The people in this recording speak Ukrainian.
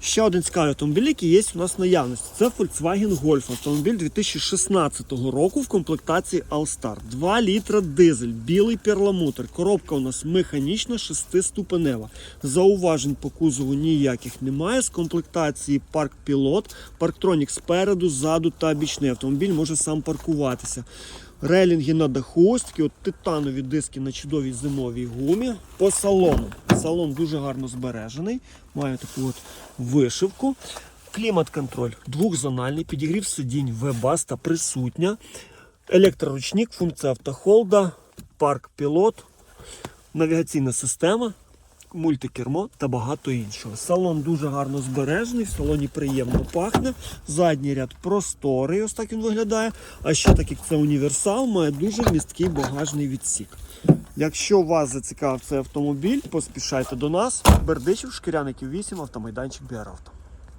Ще один цікавий автомобіль, який є у нас в наявності. Це Volkswagen Golf. Автомобіль 2016 року в комплектації All-Star. 2 літра дизель, білий перламутр. Коробка у нас механічна, 6-ступенева. Зауважень по кузову ніяких немає. З комплектації парк пілот, парктронік спереду, ззаду та бічний. Автомобіль може сам паркуватися. Релінги на даху, от титанові диски на чудовій зимовій гумі. По салону. Салон дуже гарно збережений. Має таку от вишивку. Клімат-контроль двохзональний, підігрів сидінь вебаста присутня. Електроручник, функція автохолда, парк пілот, навігаційна система, мультикермо та багато іншого. Салон дуже гарно збережений, в салоні приємно пахне. Задній ряд просторий, ось так він виглядає. А ще так як це універсал, має дуже місткий багажний відсік. Якщо вас зацікавив цей автомобіль, поспішайте до нас. Бердичів, Шкіряників 8, автомайданчик Біаравто.